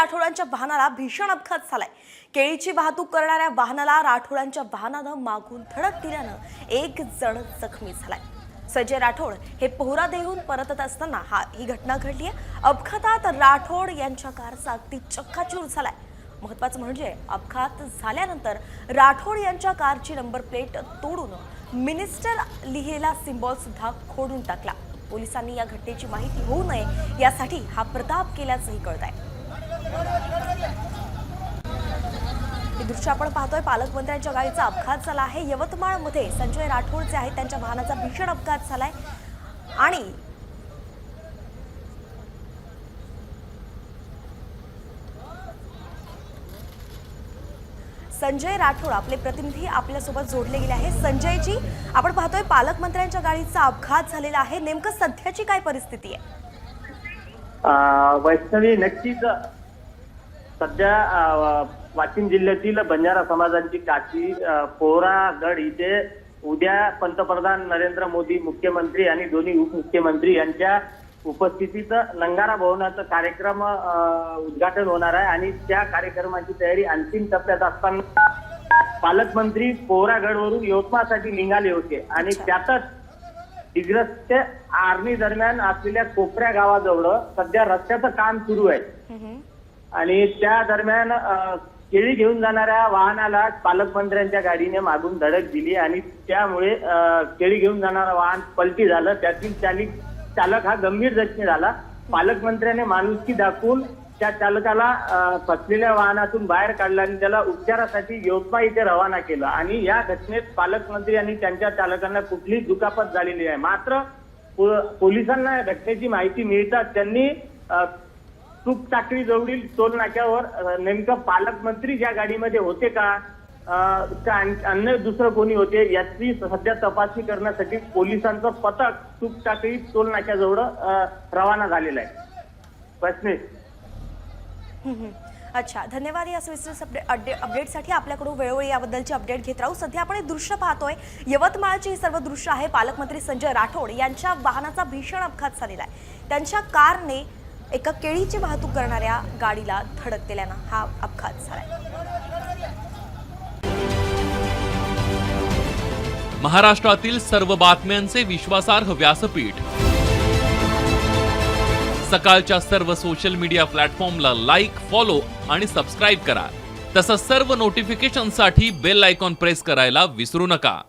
राठोडांच्या वाहनाला भीषण अपघात झालाय. केळीची वाहतूक करणाऱ्या वाहनाला राठोडांच्या वाहनानं मागून धडक दिल्यानं एक जण जखमी झालाय. संजय राठोड हे पोहरा देऊन परतत असताना हा ही घटना घडली आहे. अपघातात राठोड यांच्या कारचा अगदी चक्काचूर झालाय. महत्वाचं म्हणजे अपघात झाल्यानंतर राठोड यांच्या कारची नंबर प्लेट तोडून मिनिस्टर लिहिलेला सिम्बॉल सुद्धा खोडून टाकला. पोलिसांनी या घटनेची माहिती होऊ नये यासाठी हा प्रताप केल्याचंही कळत आहे दृश्य आपण पाहतोय. पालकमंत्र्यांच्या गाडीचा अपघात झाला आहे. यवतमाळमध्ये संजय राठोड जे आहेत त्यांच्या वाहनाचा भीषण अपघात झालाय. आणि संजय राठोड आपले प्रतिनिधी आपल्यासोबत जोडले गेले आहे संजयजी आपण पाहतोय पालकमंत्र्यांच्या गाडीचा अपघात झालेला आहे. नेमकं सध्याची काय परिस्थिती आहे? वैष्णवी नक्कीच सध्या वाशिम जिल्ह्यातील बंजारा समाजांची काशी पोहरागड इथे उद्या पंतप्रधान नरेंद्र मोदी मुख्यमंत्री आणि दोन्ही उपमुख्यमंत्री यांच्या उपस्थितीत नंगारा भवनाचा कार्यक्रम उद्घाटन होणार आहे. आणि त्या कार्यक्रमाची तयारी अंतिम टप्प्यात असताना पालकमंत्री पोहरागडवरून यवतमाळसाठी निघाले होते. आणि त्यातच दिग्रस ते आर्मी दरम्यान असलेल्या कोपऱ्या गावाजवळ सध्या रस्त्याचं काम सुरू आहे. आणि त्या दरम्यान केळी घेऊन जाणाऱ्या वाहनाला पालकमंत्र्यांच्या गाडीने मागून धडक दिली आणि त्यामुळे केळी घेऊन जाणारा वाहन पलटी झालं. त्यातील चालिक चालक हा गंभीर जखमी झाला. पालकमंत्र्याने माणुसकी दाखवून त्या चालकाला फसलेल्या वाहनातून बाहेर काढलं आणि त्याला उपचारासाठी यवतमाळ इथे रवाना केलं. आणि या घटनेत पालकमंत्री आणि त्यांच्या चालकांना कुठलीच दुखापत झालेली आहे मात्र पो- पोलिसांना या घटनेची माहिती मिळताच त्यांनी तूप टाकळी जवळील टोल नाक्यावर नेमकं पालकमंत्री ज्या गाडीमध्ये होते का? अन्य दुसरं कोणी होते? याची सध्या तपासणी करण्यासाठी पोलिसांचं पथक तूप टाकळी टोल नाक्याजवळ रवाना झालेलं आहे. प्रश्नेश अच्छा धन्यवाद या सविस्तर अपडे- अपडेटसाठी. आपल्याकडून वेळोवेळी याबद्दलची अपडेट घेत राहू. सध्या आपण हे दृश्य पाहतोय. यवतमाळची ही सर्व दृश्य आहे. पालकमंत्री संजय राठोड यांच्या वाहनाचा भीषण अपघात झालेला आहे. त्यांच्या कारने एका केळीची वाहतूक करणाऱ्या गाडीला धडक दिल्यानं हा अपघात झालाय. महाराष्ट्रातील सर्व बातम्यांचे विश्वासार्ह व्यासपीठ. सकाळच्या सर्व सोशल मीडिया प्लॅटफॉर्मला लाईक फॉलो आणि सबस्क्राईब करा. तसंच सर्व नोटिफिकेशनसाठी बेल आयकॉन प्रेस करायला विसरू नका.